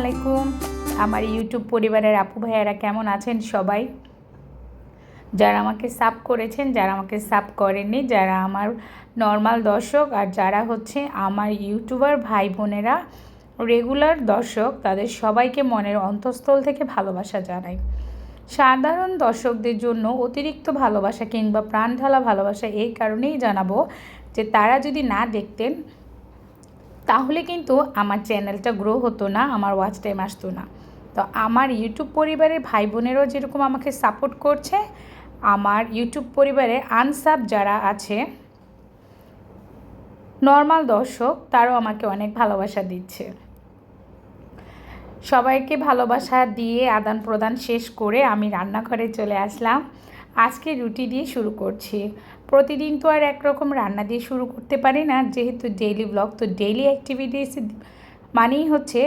আলাইকুম। আমার ইউটিউব পরিবারের আপু ভাইয়ারা কেমন আছেন সবাই? যারা আমাকে সাব করেছেন, যারা আমাকে সাব করেননি, যারা আমার নর্মাল দর্শক আর যারা হচ্ছে আমার ইউটিউবার ভাই বোনেরা রেগুলার দর্শক, তাদের সবাইকে মনের অন্তঃস্থল থেকে ভালোবাসা জানাই। সাধারণ দর্শকদের জন্য অতিরিক্ত ভালোবাসা কিংবা প্রাণ ঢালা ভালোবাসা এই কারণেই জানাব যে তারা যদি না দেখতেন তাহলে কিন্তু আমার চ্যানেলটা গ্রো হতো না, আমার ওয়াচ টাইম আসতো না। তো আমার ইউটিউব পরিবারের ভাই বোনেরও যেরকম আমাকে সাপোর্ট করছে, আমার ইউটিউব পরিবারে আনসাব যারা আছে নর্মাল দর্শক, তারাও আমাকে অনেক ভালোবাসা দিচ্ছে। সবাইকে ভালোবাসা দিয়ে আদান প্রদান শেষ করে আমি রান্নাঘরে চলে আসলাম। আজকে রুটি দিয়ে শুরু করছি। প্রতিদিন তো আর একরকম রান্না দিয়ে শুরু করতে পারি না, যেহেতু ডেইলি ব্লগ তো ডেইলি অ্যাক্টিভিটিস মানেই হচ্ছে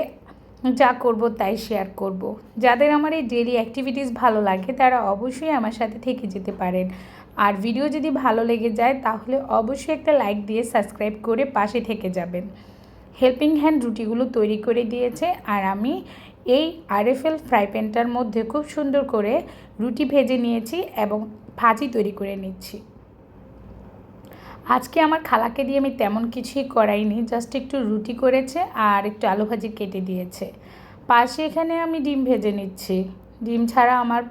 যা করব তাই শেয়ার করব। যাদের আমার এই ডেইলি অ্যাক্টিভিটিস ভালো লাগে, তারা অবশ্যই আমার সাথে থেকে যেতে পারেন। আর ভিডিও যদি ভালো লেগে যায়, তাহলে অবশ্যই একটা লাইক দিয়ে সাবস্ক্রাইব করে পাশে থেকে যাবেন। হেল্পিং হ্যান্ড রুটিগুলো তৈরি করে দিয়েছে, আর আমি এই আরএফএল ফ্রাই প্যানটার মধ্যে খুব সুন্দর করে রুটি ভেজে নিয়েছি এবং ভাজি তৈরি করে নিচ্ছি। আজকে আমার খালাকে দিয়ে আমি তেমন কিছুই করাইনি জাস্ট একটু রুটি করেছে আর একটু আলু ভাজি কেটে দিয়েছে। পাশে এখানে আমি ডিম ভেজে নিচ্ছি। ডিম ছাড়া আমার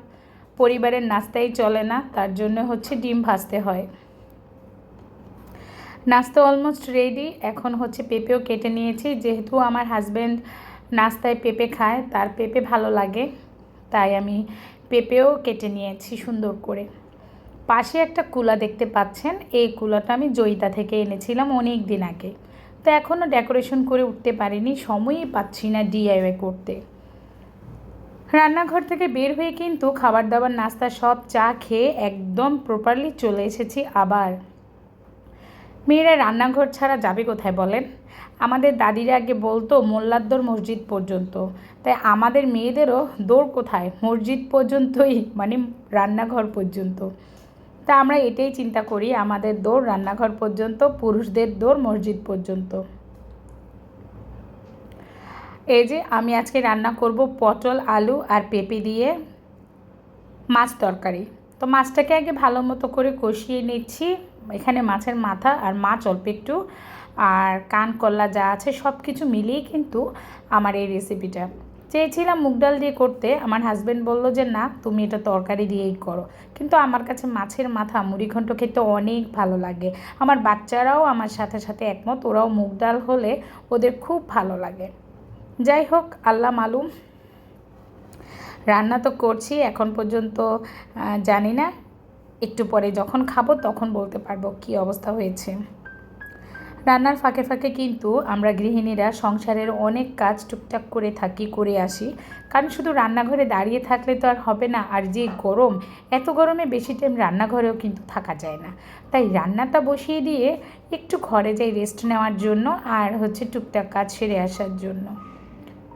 পরিবারের নাস্তাই চলে না, তার জন্য হচ্ছে ডিম ভাজতে হয়। নাস্তা অলমোস্ট রেডি এখন হচ্ছে পেঁপেও কেটে নিয়েছি। যেহেতু আমার হাজব্যান্ড নাস্তায় পেঁপে খায়, তার পেঁপে ভালো লাগে, তাই আমি পেঁপেও কেটে নিয়েছি সুন্দর করে। পাশে একটা কুলা দেখতে পাচ্ছেন। এই কুলাটা আমি জয়িতা থেকে এনেছিলাম অনেক দিন আগে। তো এখনও ডেকোরেশন করে উঠতে পারিনি, সময়ই পাচ্ছি না ডিআইওয়াই করতে। রান্নাঘর থেকে বের হয়ে কিন্তু খাবার দাবার নাস্তা, সব চা খেয়ে একদম প্রপারলি চলে এসেছি আবার। মেয়েরা রান্নাঘর ছাড়া যাবে কোথায় বলেন? আমাদের দাদিরা আগে বলতো, মোল্লাদ্দর মসজিদ পর্যন্ত। তাই আমাদের মেয়েদেরও দৌড় কোথায়? মসজিদ পর্যন্তই মানে রান্নাঘর পর্যন্ত। তা আমরা এটাই চিন্তা করি, আমাদের দৌড় রান্নাঘর পর্যন্ত, পুরুষদের দৌড় মসজিদ পর্যন্ত। এই যে আমি আজকে রান্না করব পটল, আলু আর পেঁপে দিয়ে মাছ তরকারি। তো মাছটাকে আগে ভালো মতো করে কষিয়ে নিচ্ছি। এখানে মাছের মাথা আর মাছ অল্প একটু, আর কান কল্লা যা আছে সব কিছু মিলিয়ে কিন্তু আমার এই রেসিপিটা চেয়েছিলাম মুগ ডাল দিয়ে করতে, আমার হাজব্যান্ড বলল যে, না, তুমি এটা তরকারি দিয়েই করো। কিন্তু আমার কাছে মাছের মাথা মুড়িঘণ্ট খেতে অনেক ভালো লাগে। আমার বাচ্চারাও আমার সাথে সাথে একমত, ওরাও মুগ ডাল হলে ওদের খুব ভালো লাগে। যাই হোক, আল্লাহ মালুম। রান্না তো করছি, এখন পর্যন্ত জানি না। একটু পরে যখন খাব, তখন বলতে পারব কি অবস্থা হয়েছে। রান্নার ফাঁকে ফাঁকে কিন্তু আমরা গৃহিণীরা সংসারের অনেক কাজ টুকটাক করে থাকি, করে আসি। কারণ শুধু রান্নাঘরে দাঁড়িয়ে থাকলে তো আর হবে না, আর যে গরম, এত গরমে বেশি টাইম রান্নাঘরেও কিন্তু থাকা যায় না। তাই রান্নাটা বসিয়ে দিয়ে একটু ঘরে যাই রেস্ট নেওয়ার জন্য আর হচ্ছে টুকটাক কাজ সেরে আসার জন্য।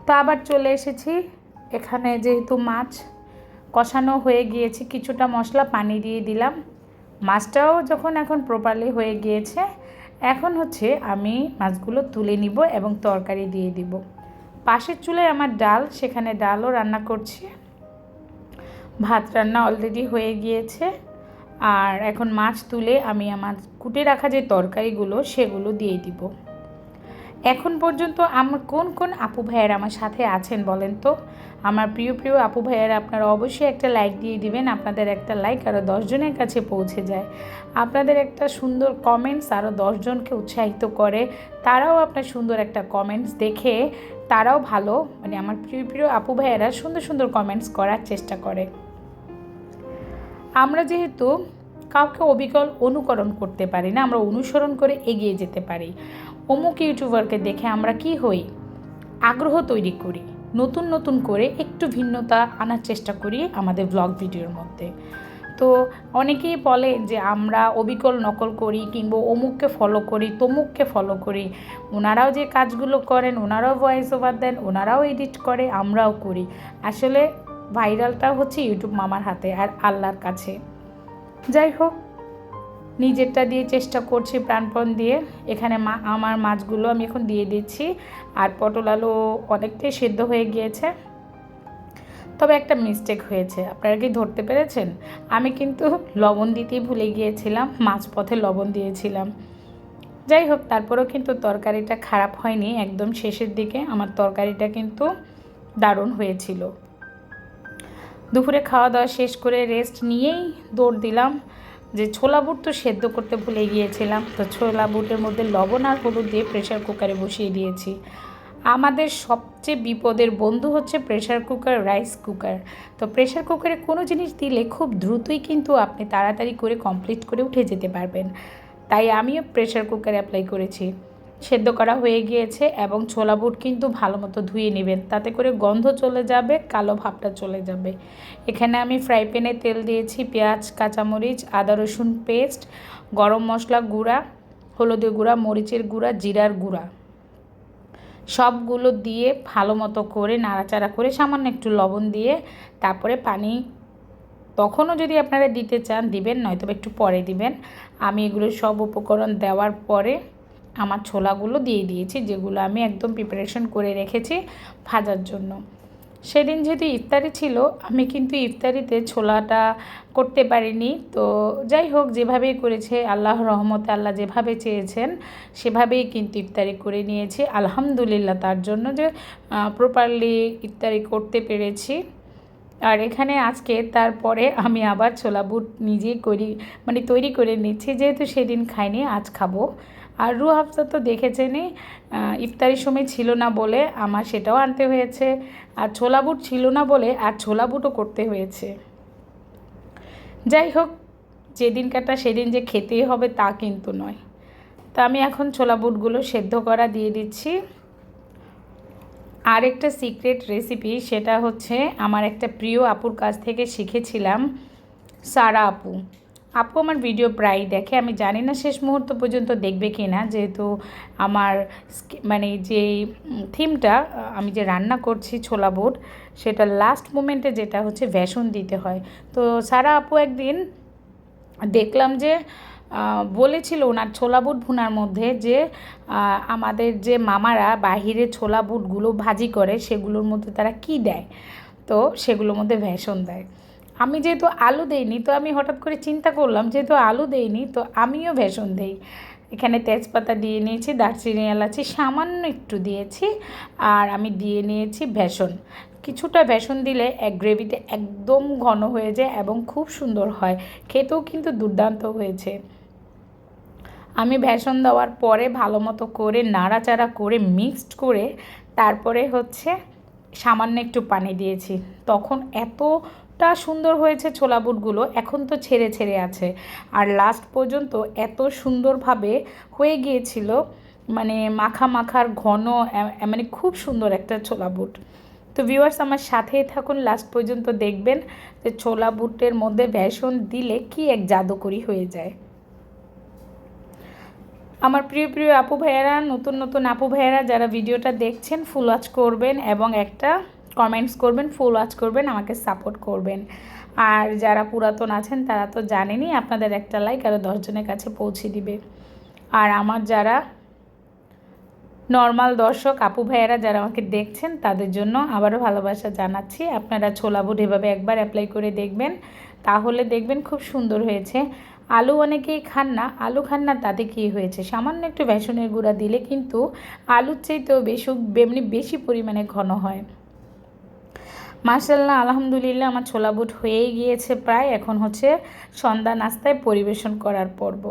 তো আবার চলে এসেছি। এখানে যেহেতু মাছ কষানো হয়ে গিয়েছে, কিছুটা মশলা পানি দিয়ে দিলাম। মাছটাও যখন এখন প্রপারলি হয়ে গিয়েছে এখন হচ্ছে আমি মাছগুলো তুলে নিব এবং তরকারি দিয়ে দিব। পাশের চুলায় আমার ডাল, সেখানে ডালও রান্না করছি। ভাত রান্না অলরেডি হয়ে গিয়েছে। আর এখন মাছ তুলে আমি আমার কুটে রাখা যে তরকারিগুলো, সেগুলো দিয়ে দিব। এখন পর্যন্ত আমার কোন কোন আপু ভাইয়ের আমার সাথে আছেন বলেন তো? আমার প্রিয় প্রিয় আপু ভাইয়েরা, আপনারা অবশ্যই একটা লাইক দিয়ে দিবেন, আপনাদের একটা লাইক আরও দশজনের কাছে পৌঁছে যায়। আপনাদের একটা সুন্দর কমেন্টস আরও দশজনকে উৎসাহিত করে, তারাও আপনার সুন্দর একটা কমেন্টস দেখে, তারাও ভালো মানে আমার প্রিয় প্রিয় আপু ভাইয়েরা সুন্দর সুন্দর কমেন্টস করার চেষ্টা করে। আমরা যেহেতু কাউকে অবিকল অনুকরণ করতে পারি না, আমরা অনুসরণ করে এগিয়ে যেতে পারি। অমুক ইউটিউবারকে দেখে আমরা কি হই? আগ্রহ তৈরি করি, নতুন নতুন করে একটু ভিন্নতা আনার চেষ্টা করি আমাদের ব্লগ ভিডিওর মধ্যে। তো অনেকেই বলে যে আমরা অবিকল নকল করি কিংবা অমুককে ফলো করি, তমুককে ফলো করি। ওনারাও যে কাজগুলো করেন, ওনারাও ভয়েস ওভার দেন, ওনারাও এডিট করে, আমরাও করি। আসলে ভাইরালটা হচ্ছে ইউটিউব মামার হাতে আর আল্লাহর কাছে। যাই হোক নিজেরটা দিয়ে চেষ্টা করছি প্রাণপণ দিয়ে। এখানে মা, আমার মাছগুলো আমি এখন দিয়ে দিচ্ছি। আর পটল আলু অনেকটাই সেদ্ধ হয়ে গিয়েছে। তবে একটা মিস্টেক হয়েছে। আপনারা কি ধরতে পেরেছেন? আমি কিন্তু লবণ দিতেই ভুলে গিয়েছিলাম মাছ পথে লবণ দিয়েছিলাম। যাই হোক, তারপরেও কিন্তু তরকারিটা খারাপ হয়নি একদম শেষের দিকে। আমার তরকারিটা কিন্তু দারুণ হয়েছিল। দুপুরে খাওয়া দাওয়া শেষ করে রেস্ট নিয়েই দৌড় দিলাম। যে ছোলা বুট তো সেদ্ধ করতে ভুলে গিয়েছিলাম। তো ছোলা বুটের মধ্যে লবণ আর হলুদ দিয়ে প্রেশার কুকারে বসিয়ে দিয়েছি। আমাদের সবচেয়ে বিপদের বন্ধু হচ্ছে প্রেশার কুকার রাইস কুকার তো প্রেশার কুকারে কোনো জিনিস দিলে খুব দ্রুতই কিন্তু আপনি তাড়াতাড়ি করে কমপ্লিট করে উঠে যেতে পারবেন। তাই আমিও প্রেশার কুকারে অ্যাপ্লাই করেছি। সেদ্ধ করা হয়ে গিয়েছে এবং ছোলা বুট কিন্তু ভালো মতো ধুয়ে নেবেন। তাতে করে গন্ধ চলে যাবে, কালো ভাবটা চলে যাবে। এখানে আমি ফ্রাই প্যানে তেল দিয়েছি, পেঁয়াজ, কাঁচামরিচ, আদা রসুন পেস্ট গরম মশলা গুঁড়া হলুদের গুঁড়া, মরিচের গুঁড়া, জিরার গুঁড়া। সবগুলো দিয়ে ভালো মতো করে নাড়াচাড়া করে সামান্য একটু লবণ দিয়ে তারপরে পানি তখনও যদি আপনারা দিতে চান দিবেন নয়তো একটু পরে দিবেন। আমি এগুলো সব উপকরণ দেওয়ার পরে আমার ছোলাগুলো দিয়ে দিয়েছি, যেগুলো আমি একদম প্রিপারেশন করে রেখেছি ভাজার জন্য। সেদিন যেহেতু ইফতারি ছিল, আমি কিন্তু ইফতারিতে ছোলাটা করতে পারিনি। তো যাই হোক, যেভাবেই করেছে, আল্লাহ রহমতে আল্লাহ যেভাবে চেয়েছেন, সেভাবেই কিন্তু ইফতারি করে নিয়েছি। আলহামদুলিল্লাহ তার জন্য যে প্রপারলি ইফতারি করতে পেরেছি। আর এখানে আজকে তারপরে আমি আবার ছোলা বুট নিজেই করি মানে তৈরি করে নিচ্ছি, যেহেতু সেদিন খাইনি, আজ খাব। আর রু হাফসা তো দেখেছেনই ইফতারির সময় ছিল না বলে আমার সেটাও আনতে হয়েছে। আর ছোলা বুট ছিল না বলে আর ছোলা বুটও করতে হয়েছে। যাই হোক, যেদিন কাটা সেদিন যে খেতেই হবে তা কিন্তু নয়। তা আমি এখন ছোলা বুটগুলো সেদ্ধ করা দিয়ে দিচ্ছি। আর একটা সিক্রেট রেসিপি সেটা হচ্ছে আমার একটা প্রিয় আপুর কাছ থেকে শিখেছিলাম সারা আপু। আপু আমার ভিডিও প্রায় দেখে। আমি জানি না শেষ মুহূর্ত পর্যন্ত দেখবে কি না যেহেতু আমার মানে যে থিমটা আমি যে রান্না করছি ছোলা বুট, সেটা লাস্ট মোমেন্টে যেটা হচ্ছে ভ্যাসন দিতে হয়। তো সারা আপু একদিন দেখলাম যে বলেছিল ওনার ছোলা বুট ভুনার মধ্যে যে আমাদের যে মামারা বাহিরে ছোলা বুটগুলো ভাজি করে, সেগুলোর মধ্যে তারা কি দেয়? তো সেগুলোর মধ্যে ভ্যাসন দেয়। আমি যেহেতু আলু দেইনি, তো আমি হঠাৎ করে চিন্তা করলাম, যেহেতু আলু দেইনি, তো আমিও ভেষণ দেই। এখানে তেজপাতা দিয়ে নিয়েছি, দারচিনি এলাচি সামান্য একটু দিয়েছি, আর আমি দিয়ে নিয়েছি ভেষণ। কিছুটা বেসন দিলে এক গ্রেভিতে একদম ঘন হয়ে যায় এবং খুব সুন্দর হয়। খেতেও কিন্তু দুর্দান্ত হয়েছে। আমি বেসন দেওয়ার পরে ভালো মতো করে নাড়াচাড়া করে মিক্সড করে তারপরে হচ্ছে সামান্য একটু পানি দিয়েছি। তখন এত এতটা সুন্দর হয়েছে ছোলা বুটগুলো, এখন তো ছেড়ে ছেড়ে আছে। আর লাস্ট পর্যন্ত এত সুন্দরভাবে হয়ে গিয়েছিল মানে মাখা মাখার ঘন মানে খুব সুন্দর একটা ছোলা বুট। তো ভিউয়ার্স আমার সাথেই থাকুন লাস্ট পর্যন্ত দেখবেন যে ছোলা বুটের মধ্যে বেসন দিলে কি এক জাদুকরি হয়ে যায়। আমার প্রিয় প্রিয় আপু ভাইয়ারা, নতুন নতুন আপু ভাইয়ারা, যারা ভিডিওটা দেখছেন ফুল ওয়াচ করবেন এবং একটা কমেন্টস করবেন ফুল ওয়াচ করবেন, আমাকে সাপোর্ট করবেন। আর যারা পুরাতন আছেন, তারা তো জানেনই আপনাদের একটা লাইক আরও দশজনের কাছে পৌঁছে দিবে। আর আমার যারা নর্মাল দর্শক, আপু ভাইয়েরা, যারা আমাকে দেখছেন, তাদের জন্য আবারও ভালোবাসা জানাচ্ছি। আপনারা ছোলা বুট এভাবে একবার অ্যাপ্লাই করে দেখবেন, তাহলে দেখবেন খুব সুন্দর হয়েছে। আলু অনেকেই খান না, আলু খান না, তাতে কী হয়েছে? সামান্য একটু বেসনের গুঁড়া দিলে কিন্তু আলুর চাইতেও বেশি এমনি বেশি পরিমাণে ঘন হয়। মার্শাল্লাহ আলহামদুলিল্লাহ আমার ছোলা বুট হয়েই গিয়েছে প্রায়। এখন হচ্ছে সন্ধ্যা নাস্তায় পরিবেশন করার পর্ব।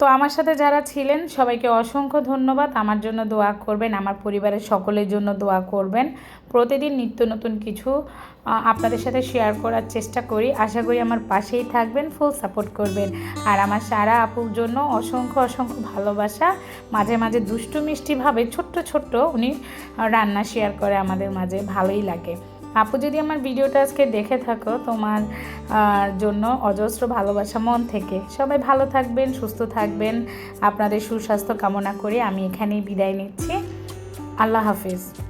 তো আমার সাথে যারা ছিলেন, সবাইকে অসংখ্য ধন্যবাদ। আমার জন্য দোয়া করবেন, আমার পরিবারের সকলের জন্য দোয়া করবেন। প্রতিদিন নিত্য নতুন কিছু আপনাদের সাথে শেয়ার করার চেষ্টা করি। আশা করি আমার পাশেই থাকবেন ফুল সাপোর্ট করবেন। আর আমার সারা আপুর জন্য অসংখ্য অসংখ্য ভালোবাসা। মাঝে মাঝে দুষ্টু মিষ্টিভাবে ছোট্ট ছোট্ট উনি রান্না শেয়ার করে আমাদের মাঝে, ভালোই লাগে। আপু যদি আমার ভিডিওটা আজকে দেখে থাকো তোমার জন্য অজস্র ভালোবাসা মন থেকে, সবাই ভালো থাকবেন, সুস্থ থাকবেন। আপনাদের সুস্বাস্থ্য কামনা করে আমি এখানেই বিদায় নিচ্ছি। আল্লাহ হাফিজ।